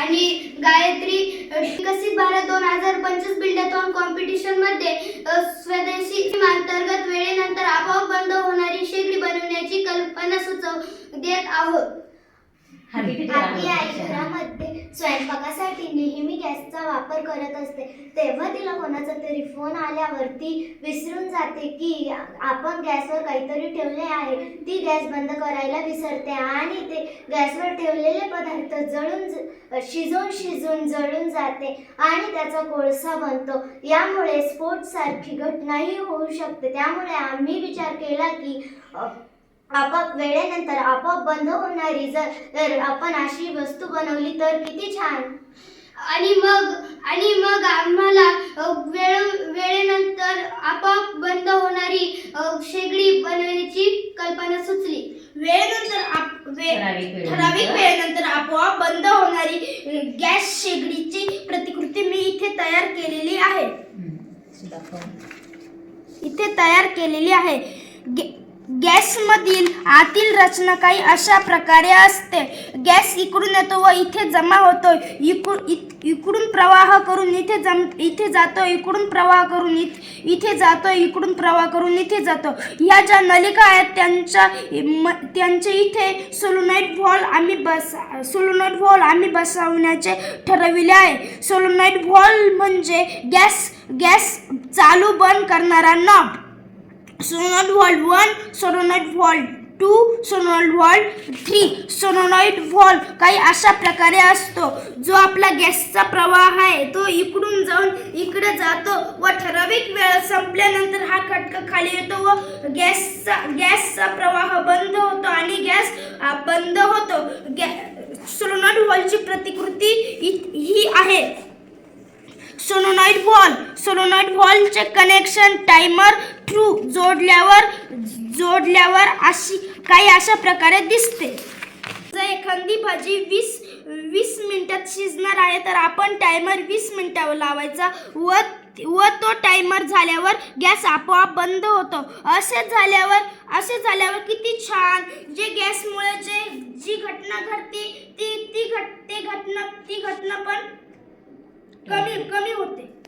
आणि गायत्री विकसित भारत दोन हजार पंचवीस बिल्डाथॉन कॉम्पिटिशनमध्ये स्वदेशी अंतर्गत वेळेनंतर आपोआप बंद होणारी शेगडी बनवण्याची कल्पना सुचव देत आहोत. हॅपी आई घरामध्ये स्वयंपाकासाठी नेहमी गॅसचा वापर करत असते. तेव्हा तिला कोणाचा तरी फोन आल्यावर ती विसरून जाते की आपण गॅसवर काहीतरी ठेवले आहे. ती गॅस बंद करायला विसरते आणि ते गॅसवर ठेवलेले पदार्थ जळून शिजून शिजून जळून जाते आणि त्याचा कोळसा बनतो. यामुळे स्फोटसारखी घटनाही होऊ शकते. त्यामुळे आम्ही विचार केला की आपोआप वेळेनंतर आपोआप बंद होणारी जर जर आपण अशी वस्तू बनवली तर किती छान. आणि मग आणि मग आम्हाला वेळ वेळेनंतर आपोआप बंद होणारी शेगडी बनवण्याची कल्पना सुचली. वेळेनंतर आप- वे- ठराविक वेळेनंतर. ठराविक वेळेनंतर आपोआप बंद होणारी गॅस शेगडीची प्रतिकृती मी इथे तयार केलेली आहे. इथे तयार केलेली आहे. गे- गॅसमधील आतील रचना काही अशा प्रकारे असते. गॅस इकडून येतो व इथे जमा होतो इकडून इत- इकडून प्रवाह करून इथे जम इथे जातो इकडून प्रवाह करून इत इथे जातो इकडून प्रवाह करून इथे जातो. ह्या ज्या नलिका आहेत त्यांच्या म- त्यांचे इथे सोलोनाईट व्हॉल आम्ही बस सोलोनाईट व्हॉल आम्ही बसवण्याचे ठरविले आहे. सोलोनाईट व्हॉल म्हणजे गॅस गॅस चालू बंद करणारा knob solenoid valve one solenoid valve two solenoid valve three solenoid valve काही अशा प्रकारे असतो जो आपला गॅसचा प्रवाह आहे तो इकडून जाऊन इकडे जातो व ठराविक वेळ संपल्यानंतर हा खटका खाली येतो व गॅसचा गॅसचा प्रवाह बंद होतो आणि गॅस बंद होतो. गॅ सोनोनाइट व्हॉल्वची प्र इ- ही आहे सोनोनाइट सोलोनॉइड व्हॉल्वचे वॉलचे कनेक्शन टाइमर थ्रू जोडल्यावर जोडल्यावर अशी काही अशा प्रकारे दिसते. जर एखादी भाजी वीस वीस मिनिटात शिजणार आहे तर आपण टायमर वीस मिनिटावर लावायचा व व तो टायमर झाल्यावर गॅस आपोआप बंद होतो. असे झाल्यावर असे झाल्यावर किती छान! जे गॅसमुळे जे जी घटना घडते ती ती घट ते घटना ती घटना पण कमी कमी होते.